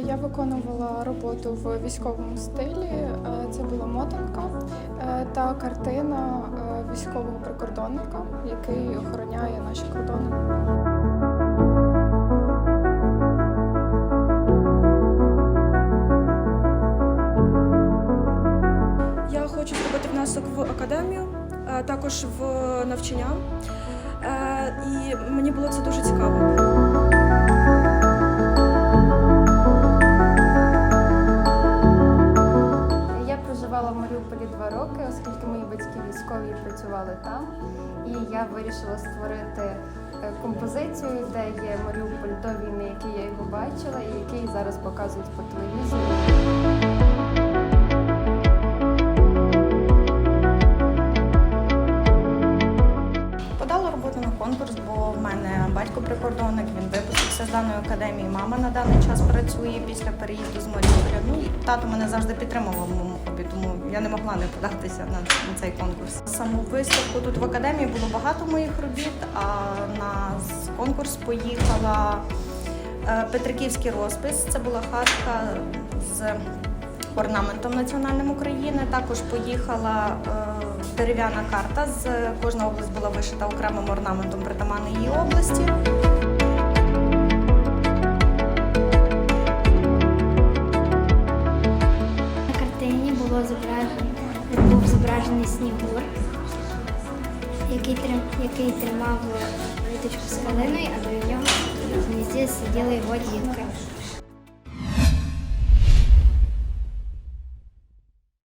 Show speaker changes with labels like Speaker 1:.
Speaker 1: Я виконувала роботу в військовому стилі. Е, Це була мотанка е, та картина е, військового прикордонника, який охороняє наші кордони.
Speaker 2: Я хочу зробити внесок в академію, е, також в навчання. І мені було це дуже цікаво.
Speaker 3: Маріуполі два роки, оскільки мої батьки військові працювали там. І я вирішила створити е, композицію, де є Маріуполь до війни, який я його бачила, і який зараз показують по телевізору.
Speaker 4: Подала роботу на конкурс, бо в мене батько прикордонник, він з даної академії. Мама на даний час працює після переїзду з Маріуполя. Ну тато мене завжди підтримував в моєму хобі, тому я не могла не податися на, на цей конкурс. Саму виставку тут в академії було багато моїх робіт, а на конкурс поїхала е, Петриківський розпис. Це була хатка з орнаментом національним України. Також поїхала е, дерев'яна карта. З кожна область була вишита окремим орнаментом притаманної області.
Speaker 5: Зображений снігур, який, який тримав ниточку з калиною, а до нього в гнізді сиділа його дітка.